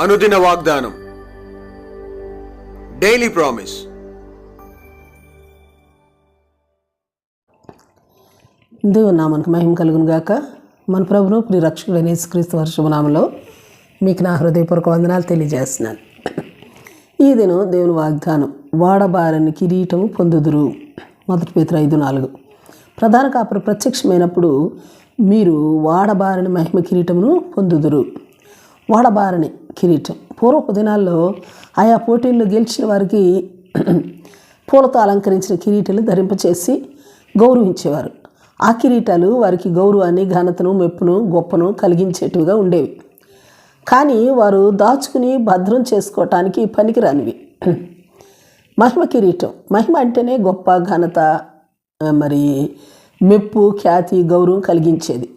అనుదిన వాగ్దానం. Daily promise దేవుని నామానికి మహిమ కలుగును గాక. మన ప్రభును ప్రియ రక్షకుడైన యేసుక్రీస్తు వర్షభనామంలో మీకు నా హృదయపూర్వక వందనాలు తెలియజేస్తున్నాను. ఈ దినం దేవుని వాగ్దానం వాడబారని కిరీటము పొందుదురు. మొదటి పేతురు ఐదు నాలుగు. ప్రధాన కాపురు ప్రత్యక్షమైనప్పుడు మీరు వాడబారని మహిమ కిరీటమును పొందుదురు. వాడబారని కిరీటం. పూర్వపు దినాల్లో ఆయా పోటీల్లో గెలిచిన వారికి పూలతో అలంకరించిన కిరీటాలు ధరింపచేసి గౌరవించేవారు. ఆ కిరీటాలు వారికి గౌరవాన్ని ఘనతను మెప్పును గొప్పను కలిగించేటివిగా ఉండేవి. కానీ వారు దాచుకుని భద్రం చేసుకోవటానికి పనికిరానివి. మహిమ కిరీటం. మహిమ అంటేనే గొప్ప ఘనత మరి మెప్పు ఖ్యాతి గౌరవం కలిగించేది.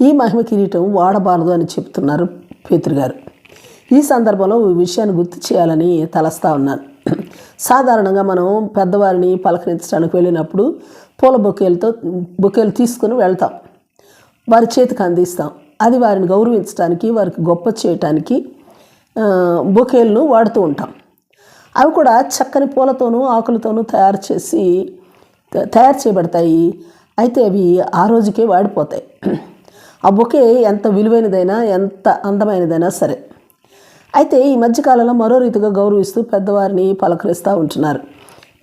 ఈ మహిమ కిరీటం వాడబారదు అని చెప్తున్నారు పేతురు గారు. ఈ సందర్భంలో ఈ విషయాన్ని గుర్తు చేయాలని తలస్తా ఉన్నాను. సాధారణంగా మనం పెద్దవారిని పలకరించడానికి వెళ్ళినప్పుడు పూల బొకేలతో బొకేలు తీసుకుని వెళ్తాం. వారి చేతికి అందిస్తాం. అది వారిని గౌరవించడానికి వారికి గొప్ప చేయటానికి బొకేలను వాడుతూ ఉంటాం. అవి కూడా చక్కని పూలతోనూ ఆకులతోనూ తయారు చేసి త- తయారు చేయబడతాయి. అయితే అవి ఆ రోజుకే వాడిపోతాయి. ఆ బొకే ఎంత విలువైనదైనా ఎంత అందమైనదైనా సరే. అయితే ఈ మధ్యకాలంలో మరో రీతిగా గౌరవిస్తూ పెద్దవారిని పలకరిస్తూ ఉంటున్నారు.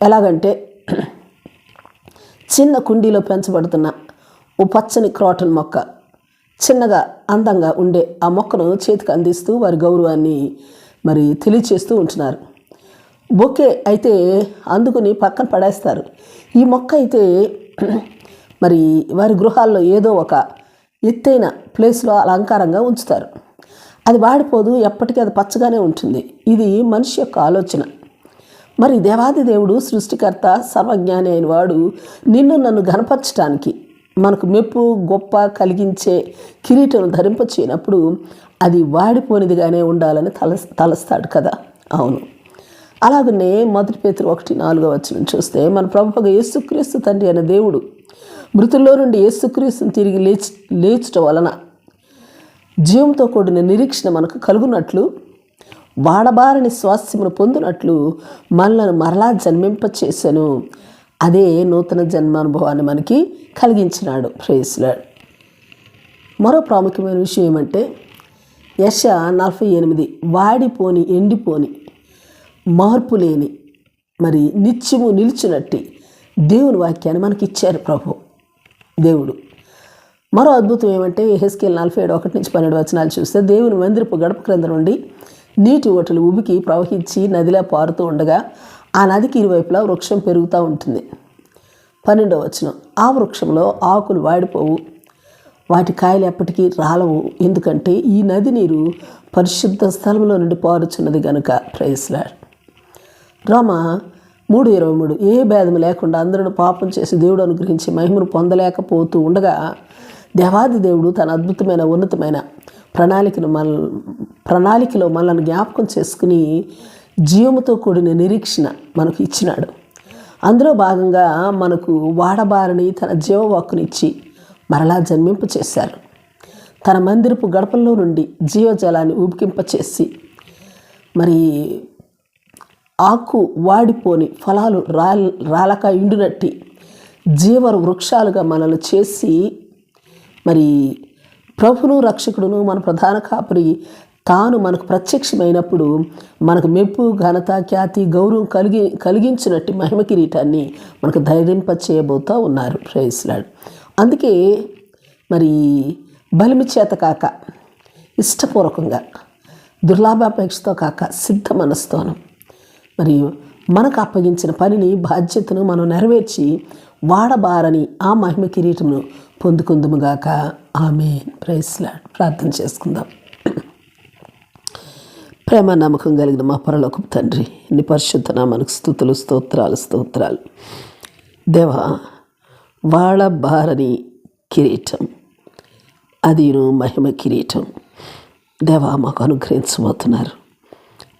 ఎలాగంటే చిన్న కుండీలో పెంచబడుతున్న ఓ పచ్చని క్రాటన్ మొక్క చిన్నగా అందంగా ఉండే ఆ మొక్కను చేతికి అందిస్తూ వారి గౌరవాన్ని మరి తెలియచేస్తూ ఉంటున్నారు. బొకే అయితే అందుకుని పక్కన పడేస్తారు. ఈ మొక్క అయితే మరి వారి గృహాల్లో ఏదో ఒక ఎత్తైన ప్లేస్లో అలంకారంగా ఉంచుతారు. అది వాడిపోదు ఎప్పటికీ అది పచ్చగానే ఉంటుంది. ఇది మనిషి యొక్క ఆలోచన. మరి దేవాది దేవుడు సృష్టికర్త సర్వజ్ఞాని అయిన వాడు నిన్ను నన్ను గనపరచడానికి మనకు మెప్పు గొప్ప కలిగించే కిరీటం ధరింపచేయనప్పుడు అది వాడిపోనిదిగానే ఉండాలని తల తలస్తాడు కదా. అవును. అలాగనే మొదటి పేతురు ఒకటి నాలుగో వచ్చిన చూస్తే మన ప్రభుగా యేసుక్రీస్తు తండ్రి అయిన దేవుడు మృతుల్లో నుండి యేసుక్రీస్తుని తిరిగి లేచి లేచుట వలన జీవంతో కూడిన నిరీక్షణ మనకు కలుగునట్లు వాడబారని స్వాస్థ్యమును పొందినట్లు మనలను మరలా జన్మింపచేశాను అదే నూతన జన్మానుభవాన్ని మనకి కలిగించినాడు. ప్రేస్లాడ్ మరో ప్రాముఖ్యమైన విషయం ఏమంటే యశ నలభై ఎనిమిది వాడిపోని ఎండిపోని మార్పు లేని మరి నిత్యము నిలిచినట్టి దేవుని వాక్యాన్ని మనకి ఇచ్చారు ప్రభు దేవుడు. మరో అద్భుతం ఏమంటే హెస్కేల్ నలభై ఏడు ఒకటి నుంచి పన్నెండు వచనాలు చూస్తే దేవుని మందిరపు గడప క్రింద నుండి నీటి ఓటలు ఉబికి ప్రవహించి నదిలా పారుతూ ఉండగా ఆ నదికి ఇరువైపులా వృక్షం పెరుగుతూ ఉంటుంది. పన్నెండవ వచనం ఆ వృక్షంలో ఆకులు వాడిపోవు వాటి కాయలు ఎప్పటికీ రాలవు ఎందుకంటే ఈ నది నీరు పరిశుద్ధ స్థలంలో నుండి పారుచున్నది గనుక. ప్రైస్లాడ్ రామ మూడు ఇరవై మూడు ఏ భేదం లేకుండా అందరూ పాపం చేసి దేవుడు అనుగ్రహించి మహిమను పొందలేకపోతూ ఉండగా దేవాది దేవుడు తన అద్భుతమైన ఉన్నతమైన ప్రణాళికను మన ప్రణాళికలో మనల్ని జ్ఞాపకం చేసుకుని జీవముతో కూడిన నిరీక్షణ మనకు ఇచ్చినాడు. అందులో భాగంగా మనకు వాడబారని తన జీవవాక్కునిచ్చి మరలా జన్మింప చేశారు. తన మందిరపు గడపల్లో నుండి జీవజలాన్ని ఊపికింపచేసి మరి ఆకు వాడిపోని ఫలాలు రాల రాలక ఇండునట్టి జీవ వృక్షాలుగా మనల్ని చేసి మరి ప్రభును రక్షకుడును మన ప్రధాన కాపరి తాను మనకు ప్రత్యక్షమైనప్పుడు మనకు మెప్పు ఘనత ఖ్యాతి గౌరవం కలిగి కలిగించినట్టు మహిమ కిరీటాన్ని మనకు ధైర్యింప చేయబోతూ ఉన్నారు ప్రేయస్లాడు అందుకే మరి బలిమి చేత కాక ఇష్టపూర్వకంగా దుర్లాభాపేక్షతో కాక సిద్ధ మనస్తోను మరియు మనకు అప్పగించిన పనిని బాధ్యతను మనం నెరవేర్చి వాడబారని ఆ మహిమ కిరీటమును పొందుకుందుముగాక. ఆమె ప్రైస్లా ప్రార్థన చేసుకుందాం. ప్రేమ నమ్మకం కలిగిన మా పరలోకం తండ్రి నీ పరిశుద్ధ మనకు స్థుతులు స్తోత్రాలు స్తోత్రాలు. దేవా వాడబారని కిరీటం. అదిను మహిమ కిరీటం. దేవా మాకు అనుగ్రహించబోతున్నారు.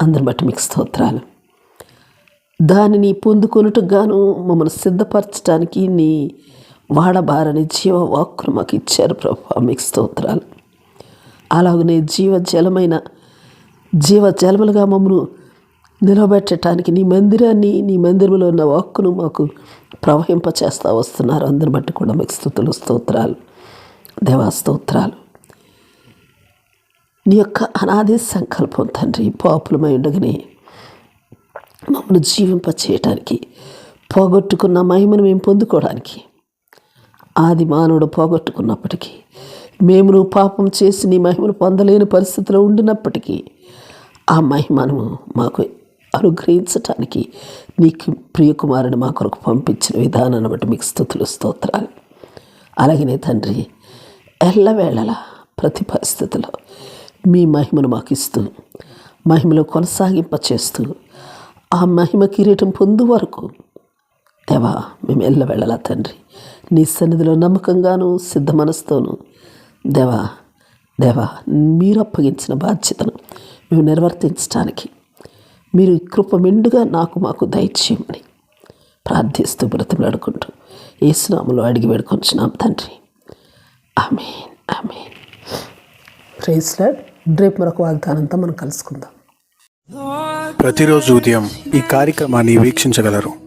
అందరి బట్టి మీకు స్తోత్రాలు. దానిని పొందుకొనుటకు గాను మమ్మల్ని సిద్ధపరచడానికి నీ వాడబారని జీవవాక్కును మాకు ఇచ్చారు ప్రభు మీకు స్తోత్రాలు. అలాగనే జీవజలమైన జీవజలములుగా మమ్మను నిలబెట్టడానికి నీ మందిరాన్ని నీ మందిరంలో ఉన్న వాక్కును మాకు ప్రవహింపచేస్తూ వస్తున్నారు. అందరి బట్టి కూడా మీకు స్థుతులు స్తోత్రాలు దేవా స్తోత్రాలు. నీ యొక్క అనాది సంకల్పం తండ్రి పాపులమై ఉండగానే మమ్మల్ని జీవింప చేయటానికి పోగొట్టుకున్న మహిమను మేము పొందుకోవడానికి ఆది మానవుడు పోగొట్టుకున్నప్పటికీ మేము నువ్వు పాపం చేసి నీ మహిమను పొందలేని పరిస్థితిలో ఉండినప్పటికీ ఆ మహిమను మాకు అనుగ్రహించటానికి నీకు ప్రియకుమారుని మా కొరకు పంపించిన విధానాన్ని బట్టి మీకు స్థుతులు స్తోత్రాలు. అలాగనే తండ్రి ఎల్లవేళలా ప్రతి పరిస్థితిలో మీ మహిమను మాకు ఇస్తూ మహిమలో కొనసాగింప చేస్తూ ఆ మహిమ కిరీటం పొందు వరకు దేవా మేము ఎల్లవేళలా తండ్రి. నీ సన్నిధిలో నమ్మకంగాను సిద్ధ మనసుతోను దేవా దేవా మీరు అప్పగించిన బాధ్యతను మేము నిర్వర్తించడానికి మీరు కృప మెండుగా నాకు మాకు దయచేయమని ప్రార్థిస్తూ ఏ ఏసునాములో అడిగి వేడుకొంచున్నాం తండ్రి. ఆమె ఆమె ప్రైజ్ రేపు మరొక వాగ్దానంతో మనం కలుసుకుందాం. ప్రతిరోజు ఉదయం ఈ కార్యక్రమాన్ని వీక్షించగలరు.